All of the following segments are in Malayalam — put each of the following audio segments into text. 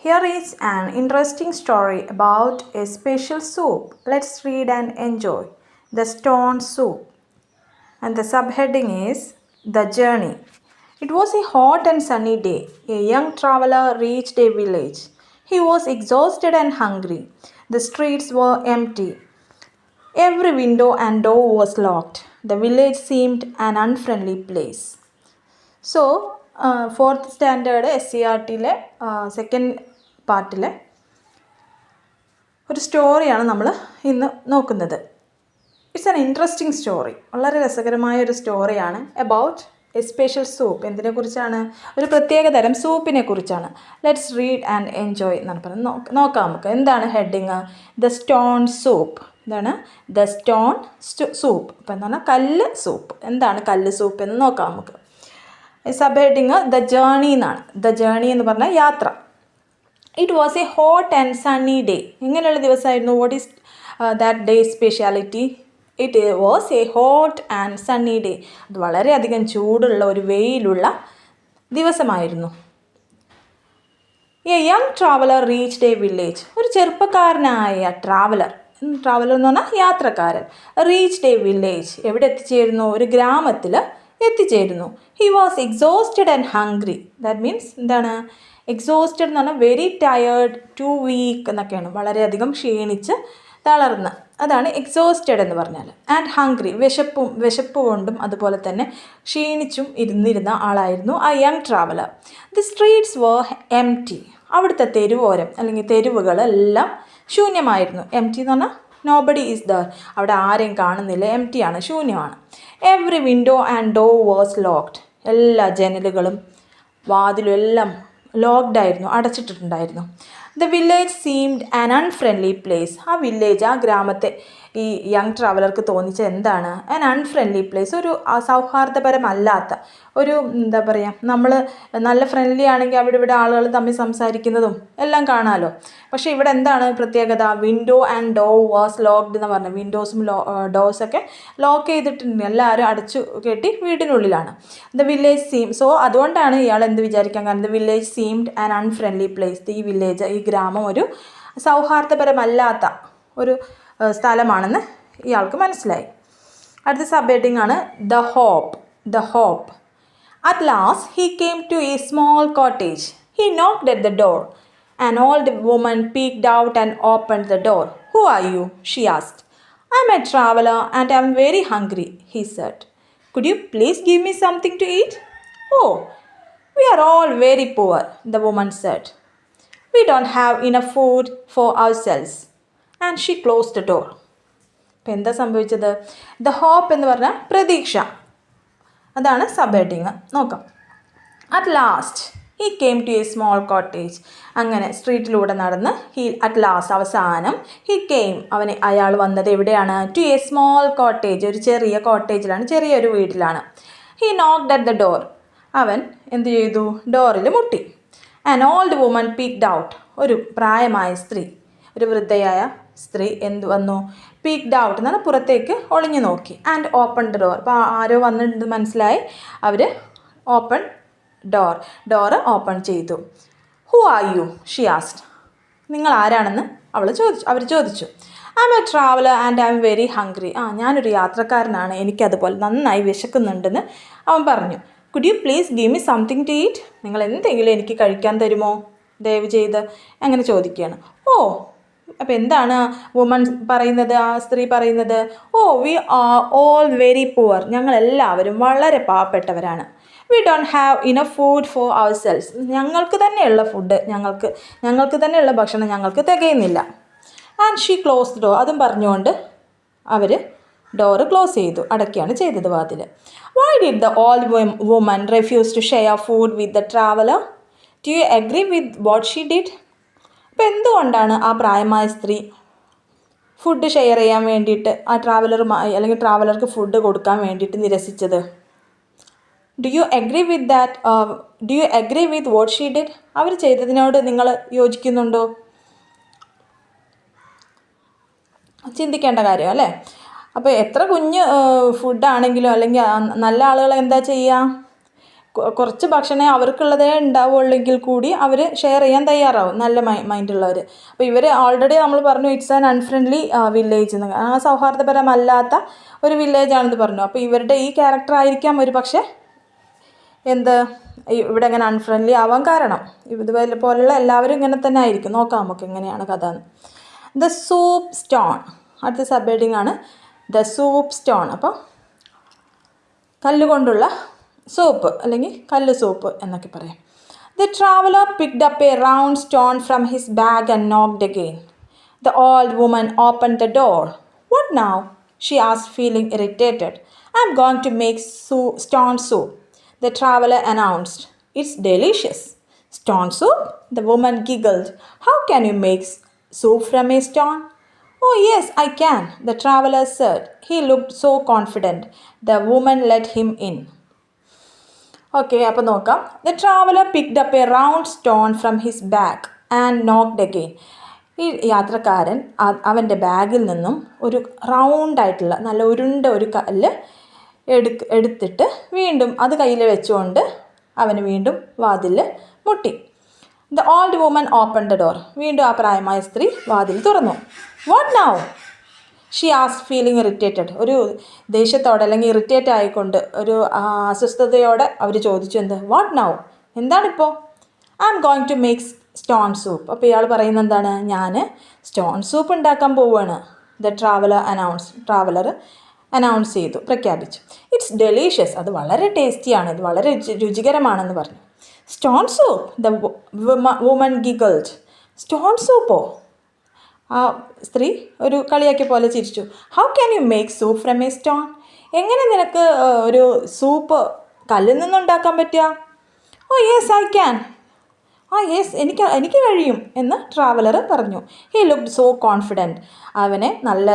Here is an interesting story about a special soup. Let's read and enjoy. The Stone Soup. And the subheading is The Journey. It was a hot and sunny day. A young traveler reached a village. He was exhausted and hungry. The streets were empty. Every window and door was locked. The village seemed an unfriendly place. So fourth standard S C R ടിയിലെ second പാർട്ടിലെ ഒരു സ്റ്റോറിയാണ് നമ്മൾ ഇന്ന് നോക്കുന്നത്. ഇറ്റ്സ് ആൻ ഇൻട്രസ്റ്റിംഗ് സ്റ്റോറി വളരെ രസകരമായ ഒരു സ്റ്റോറിയാണ് അബൌട്ട് എ സ്പെഷ്യൽ സൂപ്പ് എന്തിനെക്കുറിച്ചാണ് ഒരു പ്രത്യേക തരം സൂപ്പിനെ കുറിച്ചാണ്. ലെറ്റ്സ് റീഡ് ആൻഡ് എൻജോയ് എന്നാണ് പറയുന്നത് നോക്ക് നോക്കാം നമുക്ക്. എന്താണ് ഹെഡിങ് ദ സ്റ്റോൺ സൂപ്പ് എന്താണ്? ദ സ്റ്റോൺ സൂപ്പ് അപ്പം എന്താണ് കല്ല് സൂപ്പ് എന്താണ് കല്ല് സൂപ്പ് എന്ന് നോക്കാം നമുക്ക്. സബ് ഹെഡിങ് ദ ജേണി എന്നാണ്. ദ ജേണി എന്ന് പറഞ്ഞാൽ യാത്ര. It was a hot and sunny day എങ്ങനെയുള്ള ദിവസമായിരുന്നു? What is that day speciality it was a hot and sunny day അത് വളരെയധികം ചൂടുള്ള ഒരു വെയിലുള്ള ദിവസമായിരുന്നു. A young traveller reached a village ഒരു ചെറുപ്പക്കാരനായ ട്രാവലർ ട്രാവലർ എന്ന് പറഞ്ഞാൽ യാത്രക്കാരൻ. റീച്ച്ഡ് എ വില്ലേജ് എവിടെ എത്തിച്ചേരുന്നു? ഒരു ഗ്രാമത്തിൽ എത്തിച്ചേരുന്നു. He was exhausted and hungry that means എന്താണ്? എക്സോസ്റ്റഡ് എന്ന് പറഞ്ഞാൽ വെരി ടയേർഡ് ടു വീക്ക് എന്നൊക്കെയാണ്. വളരെയധികം ക്ഷീണിച്ച് തളർന്ന്. അതാണ് എക്സോസ്റ്റഡ് എന്ന് പറഞ്ഞാൽ ആൻഡ് ഹംഗ്രി വിശപ്പും വിശപ്പ് കൊണ്ടും അതുപോലെ തന്നെ ക്ഷീണിച്ചും ഇരുന്നിരുന്ന ആളായിരുന്നു ആ young traveller the streets were empty അവിടുത്തെ തെരുവോരം അല്ലെങ്കിൽ തെരുവുകളെല്ലാം ശൂന്യമായിരുന്നു. എം ടി എന്ന് പറഞ്ഞാൽ നോബഡി ഈസ് ദർ അവിടെ ആരെയും കാണുന്നില്ല. എം ടി ആണ്. ശൂന്യമാണ്. Every window and door was locked എല്ലാ ജനലുകളും വാതിലും എല്ലാം locked അടച്ചിട്ടിട്ടുണ്ടായിരുന്നു. The village seemed an unfriendly place ആ വില്ലേജ് ആ ഗ്രാമത്തെ ഈ യങ് ട്രാവലർക്ക് തോന്നിച്ച എന്താണ്? ആൻ അൺഫ്രണ്ട്ലി പ്ലേസ് ഒരു സൗഹാർദ്ദപരമല്ലാത്ത ഒരു എന്താ പറയുക നമ്മൾ നല്ല ഫ്രണ്ട്ലി ആണെങ്കിൽ അവിടെ ഇവിടെ ആളുകൾ തമ്മിൽ സംസാരിക്കുന്നതും എല്ലാം കാണാമല്ലോ പക്ഷേ ഇവിടെ എന്താണ് പ്രത്യേകത? Window and door was locked എന്ന് പറഞ്ഞത് വിൻഡോസും ലോ ഡോസൊക്കെ ലോക്ക് ചെയ്തിട്ടുണ്ട്. എല്ലാവരും അടച്ചു കെട്ടി വീടിനുള്ളിലാണ്. ദ വില്ലേജ് സീം സോ അതുകൊണ്ടാണ് ഇയാൾ എന്ത് വിചാരിക്കാൻ കാരണം? The village seemed and unfriendly place ഈ വില്ലേജ് ഈ ഗ്രാമം ഒരു സൗഹാർദ്ദപരമല്ലാത്ത ഒരു സ്ഥലമാണെന്ന് ഇയാൾക്ക് മനസ്സിലായി അടുത്ത സബ് ഹെഡിങ് ആണ് the hope the hope at last he came to a small cottage he knocked at the door an old woman peeked out and open the door who are you she asked I am a traveller and I am very hungry he said could you please give me something to eat oh we are all very poor the woman said we don't have enough food for our cells And she close the door അപ്പോൾ എന്താ സംഭവിച്ചത്? ദ ഹോപ്പ് എന്ന് പറഞ്ഞാൽ പ്രതീക്ഷ. അതാണ് സബ് ഹെഡിങ് നോക്കാം. At last he came to a small cottage അങ്ങനെ സ്ട്രീറ്റിലൂടെ നടന്ന് ഹീ അറ്റ് ലാസ്റ്റ് അവസാനം ഹീ കെയിം അവന് അയാൾ വന്നത് എവിടെയാണ്? ടു എ സ്മോൾ കോട്ടേജ് ഒരു ചെറിയ കോട്ടേജിലാണ് ചെറിയൊരു വീട്ടിലാണ്. He knocked at the door അവൻ എന്ത് ചെയ്തു? ഡോറിൽ മുട്ടി. An old woman peeked out ഒരു പ്രായമായ സ്ത്രീ. ഒരു വൃദ്ധയായ സ്ത്രീ എന്ത് വന്നു? പീക്ക്ഡ് ഔട്ട് എന്നാണ് പുറത്തേക്ക് ഒളിഞ്ഞു നോക്കി. ആൻഡ് ഓപ്പൺ ഡോർ അപ്പോൾ ആരോ വന്നിട്ടുണ്ട് മനസ്സിലായി? അവർ ഓപ്പൺ ഡോർ ഡോറ് ഓപ്പൺ ചെയ്തു. Who are you she asked നിങ്ങൾ ആരാണെന്ന് അവൾ ചോദിച്ചു. അവർ ചോദിച്ചു. I'm a traveller and I'm very hungry ആ ഞാനൊരു യാത്രക്കാരനാണ്. എനിക്കതുപോലെ നന്നായി വിശക്കുന്നുണ്ടെന്ന് അവൻ പറഞ്ഞു. Could you please give me something to eat നിങ്ങൾ എന്തെങ്കിലും എനിക്ക് കഴിക്കാൻ തരുമോ? ദയവ് ചെയ്ത് അങ്ങനെ ചോദിക്കുകയാണ്. ഓ അപ്പോൾ എന്താണ് വുമൺ പറയുന്നത് ആ സ്ത്രീ പറയുന്നത്? ഓ we are all very poor ഞങ്ങളെല്ലാവരും വളരെ പാവപ്പെട്ടവരാണ്. We don't have enough food for our selves ഞങ്ങൾക്ക് തന്നെയുള്ള ഫുഡ് ഞങ്ങൾക്ക് ഞങ്ങൾക്ക് തന്നെയുള്ള ഭക്ഷണം ഞങ്ങൾക്ക് തികയുന്നില്ല. ആൻഡ് ഷീ ക്ലോസ് ഡോർ അതും പറഞ്ഞുകൊണ്ട് അവർ ഡോറ് ക്ലോസ് ചെയ്തു. അടയ്ക്കുകയാണ് ചെയ്തത് വാതിൽ why did the old woman refuse to share food with the traveller do you agree with what she did അപ്പം എന്തുകൊണ്ടാണ് ആ പ്രായമായ സ്ത്രീ ഫുഡ് ഷെയർ ചെയ്യാൻ വേണ്ടിയിട്ട് ആ ട്രാവലറുമായി അല്ലെങ്കിൽ ട്രാവലർക്ക് ഫുഡ് കൊടുക്കാൻ വേണ്ടിയിട്ട് നിരസിച്ചത്? Do you agree with that do you agree with what she did അവർ ചെയ്തതിനോട് നിങ്ങൾ യോജിക്കുന്നുണ്ടോ? ചിന്തിക്കേണ്ട കാര്യം അല്ലേ? അപ്പോൾ എത്ര കുഞ്ഞ് ഫുഡാണെങ്കിലും അല്ലെങ്കിൽ നല്ല ആളുകൾ എന്താ ചെയ്യുക കുറച്ച് ഭക്ഷണമേ അവർക്കുള്ളതേ ഉണ്ടാവുള്ളെങ്കിൽ കൂടി അവർ ഷെയർ ചെയ്യാൻ തയ്യാറാവും നല്ല മൈ മൈൻഡുള്ളവർ അപ്പോൾ ഇവർ ഓൾറെഡി നമ്മൾ പറഞ്ഞു ഇറ്റ്സ് ആൻ അൺഫ്രണ്ട്ലി വില്ലേജ് എന്ന്. ആ സൗഹാർദ്ദപരമല്ലാത്ത ഒരു വില്ലേജ് ആണെന്ന് പറഞ്ഞു. അപ്പോൾ ഇവരുടെ ഈ ക്യാരക്ടർ ആയിരിക്കാം ഒരു പക്ഷേ എന്ത്? ഇവിടെ അങ്ങനെ അൺഫ്രണ്ട്ലി ആവാൻ കാരണം. ഇതുപോലെ പോലുള്ള എല്ലാവരും ഇങ്ങനെ തന്നെ ആയിരിക്കും. നോക്കാം നമുക്ക് എങ്ങനെയാണ് കഥ എന്ന്. ദ സൂപ്പ് സ്റ്റോൺ അടുത്ത സബ് ആണ്. ദ സൂപ്പ് സ്റ്റോൺ അപ്പോൾ കല്ലുകൊണ്ടുള്ള സോപ്പ് അല്ലെങ്കിൽ കല്ല് സോപ്പ് എന്നൊക്കെ പറയാം the traveller picked up a round stone from his bag and knocked again the old woman open the door what now she was feeling irritated I'm going to make soup stone soup the traveller announced it's delicious Stone soup? The woman giggled. How can you make s- soup from a stone? Oh, yes, I can, the traveler said. He looked so confident. The woman let him in. Okay അപ്പോൾ നോക്കാം. The traveller picked up a round stone from his bag and knocked again ഈ യാത്രക്കാരൻ അവന്റെ ബാഗിൽ നിന്നും ഒരു റൗണ്ടായിട്ടുള്ള നല്ല ഉരുണ്ട ഒരു കല്ല് എടുക്ക് എടുത്തിട്ട് വീണ്ടും അത് കയ്യിൽ വെച്ചുകൊണ്ട് അവന് വീണ്ടും വാതിൽ മുട്ടി. The old woman open the door വീണ്ടും ആ പ്രായമായ സ്ത്രീ വാതിൽ തുറന്നു. What now she was feeling irritated ഒരു ദേഷ്യത്തോടെ അല്ലെങ്കിൽ ഇറിറ്റേറ്റ് ആയിക്കൊണ്ട് ഒരു അസ്വസ്ഥതയോടെ അവർ ചോദിച്ചു എന്ത്? What now എന്താണിപ്പോൾ I'm going to make stone soup അപ്പോൾ ഇയാൾ പറയുന്നത് എന്താണ്? ഞാൻ സ്റ്റോൺ സൂപ്പ് ഉണ്ടാക്കാൻ പോവുകയാണ് the traveller announce traveller announce ചെയ്തു പ്രഖ്യാപിച്ചു. ഇറ്റ്സ് ഡെലീഷ്യസ് അത് വളരെ ടേസ്റ്റിയാണ് ഇത് വളരെ രുചി- രുചികരമാണെന്ന് പറഞ്ഞു. Stone soup the woman giggled stone സൂപ്പോ ആ സ്ത്രീ ഒരു കളിയാക്കിയ പോലെ ചിരിച്ചു. How can you make soup from a stone എങ്ങനെ നിനക്ക് ഒരു സൂപ്പ് കല്ലിൽ നിന്നുണ്ടാക്കാൻ പറ്റുക? ഓ യെസ് ഐ ക്യാൻ ആ യെസ് എനിക്ക് എനിക്ക് കഴിയും എന്ന് ട്രാവലർ പറഞ്ഞു. ഹി ലുക്ക് സോ കോൺഫിഡന്റ് അവനെ നല്ല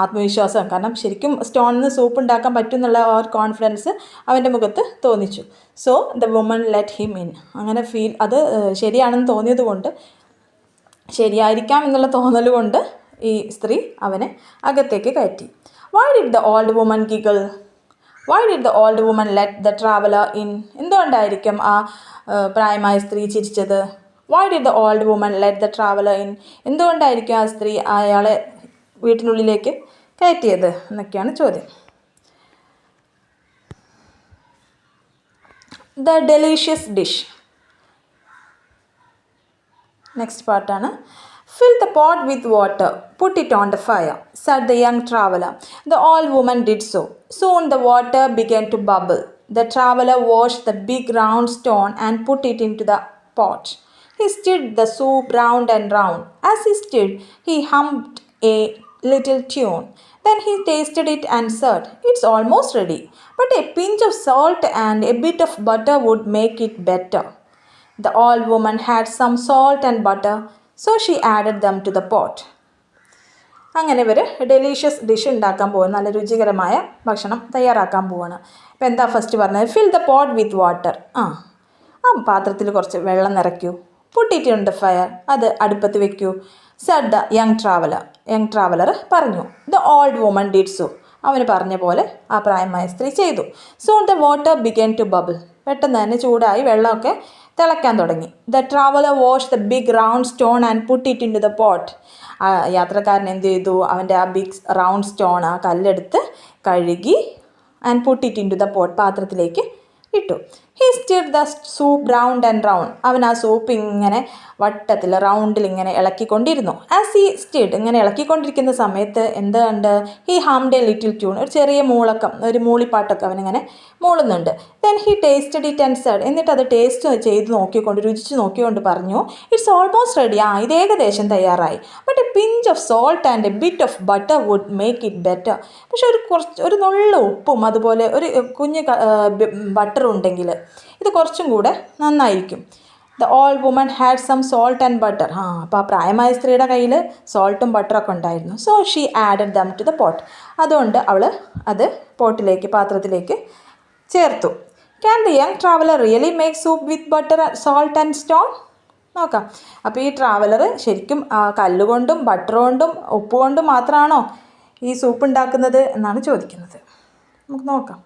ആത്മവിശ്വാസം കാരണം ശരിക്കും സ്റ്റോണിൽ നിന്ന് സൂപ്പ് ഉണ്ടാക്കാൻ പറ്റും എന്നുള്ള ആ ഒരു കോൺഫിഡൻസ് അവന്റെ മുഖത്ത് തോന്നിച്ചു. So the woman let him in അങ്ങനെ ഫീൽ അത് ശരിയാണെന്ന് തോന്നിയത് കൊണ്ട് ശരിയായിരിക്കാം എന്നുള്ള തോന്നൽ കൊണ്ട് ഈ സ്ത്രീ അവനെ അകത്തേക്ക് കയറ്റി. Why did the old woman giggle why did the old woman let the traveller in എന്തുകൊണ്ടായിരിക്കും ആ പ്രായമായ സ്ത്രീ ചിരിച്ചത്? Why did the old woman let the traveller in എന്തുകൊണ്ടായിരിക്കും ആ സ്ത്രീ അയാളെ വീട്ടിനുള്ളിലേക്ക് കയറ്റിയത് എന്നൊക്കെയാണ് ചോദ്യം. The delicious dish Next part Anna. Fill the pot with water, put it on the fire, said the young traveler. The old woman did so. Soon the water began to bubble. The traveler washed the big round stone and put it into the pot. He stirred the soup round and round. As he stirred, he hummed a little tune. Then he tasted it and said, It's almost ready, but a pinch of salt and a bit of butter would make it better. The old woman had some salt and butter, so she added them to the pot. അങ്ങനെ ഇവർ ഡെലീഷ്യസ് ഡിഷ് ഉണ്ടാക്കാൻ പോകുന്ന നല്ല രുചികരമായ ഭക്ഷണം തയ്യാറാക്കാൻ പോവാണ്. അപ്പോൾ എന്താ ഫസ്റ്റ് പറഞ്ഞത്? Fill the pot with water ആ ആ പാത്രത്തിൽ കുറച്ച് വെള്ളം നിറയ്ക്കൂ. പുട്ടിട്ടുണ്ട് ഫയർ അത് അടുപ്പത്ത് വെക്കൂ. Said the young traveller young traveller പറഞ്ഞു the old woman did so അവന് പറഞ്ഞ പോലെ ആ പ്രായമായ സ്ത്രീ ചെയ്തു. Soon the water began to bubble പെട്ടെന്ന് തന്നെ ചൂടായി വെള്ളമൊക്കെ തിളയ്ക്കാൻ തുടങ്ങി. The traveller wash the big round stone and put it into the pot യാത്രക്കാരൻ എന്ത് ചെയ്തു? അവന്റെ ആ ബിഗ് റൗണ്ട് സ്റ്റോൺ ആ കല്ലെടുത്ത് കഴുകി and put it into the pot പാത്രത്തിലേക്ക് ഇട്ടു. He stir the soup round and round അവൻ ആ സൂപ്പ് ഇങ്ങനെ വട്ടത്തിൽ റൗണ്ടിൽ ഇങ്ങനെ ഇളക്കിക്കൊണ്ടിരുന്നു. ആസ് ഹി സ്റ്റിഡ് ഇങ്ങനെ ഇളക്കിക്കൊണ്ടിരിക്കുന്ന സമയത്ത് എന്ത് കണ്ട്? He hummed a little tune ഒരു ചെറിയ മൂളക്കം ഒരു മൂളിപ്പാട്ടൊക്കെ അവനിങ്ങനെ മൂളുന്നുണ്ട്. Then he tasted it and said എന്നിട്ട് അത് ടേസ്റ്റ് ചെയ്ത് നോക്കിക്കൊണ്ട് രുചിച്ച് നോക്കിക്കൊണ്ട് പറഞ്ഞു ഇറ്റ്സ് ഓൾമോസ്റ്റ് റെഡി ആ ഇത് ഏകദേശം തയ്യാറായി. But a pinch of salt and a bit of butter would make it better പക്ഷെ ഒരു കുറച്ച് ഒരു നുള്ള ഉപ്പും അതുപോലെ ഒരു കുഞ്ഞ് ബട്ടർ ഉണ്ടെങ്കിൽ ഇത് കുറച്ചും കൂടെ നന്നായിരിക്കും. The old woman had some salt and butter ആ അപ്പോൾ ആ പ്രായമായ സ്ത്രീയുടെ കയ്യിൽ സോൾട്ടും ബട്ടറൊക്കെ ഉണ്ടായിരുന്നു. So she added them to the pot അതുകൊണ്ട് അവൾ അത് പോട്ടിലേക്ക് പാത്രത്തിലേക്ക് ചേർത്തു. Can the young traveller really make soup with butter salt and stone നോക്കാം. അപ്പോൾ ഈ ട്രാവലർ ശരിക്കും കല്ലുകൊണ്ടും ബട്ടർ കൊണ്ടും ഉപ്പ് കൊണ്ടും മാത്രമാണോ ഈ സൂപ്പ് ഉണ്ടാക്കുന്നത് എന്നാണ് ചോദിക്കുന്നത്. നമുക്ക് നോക്കാം.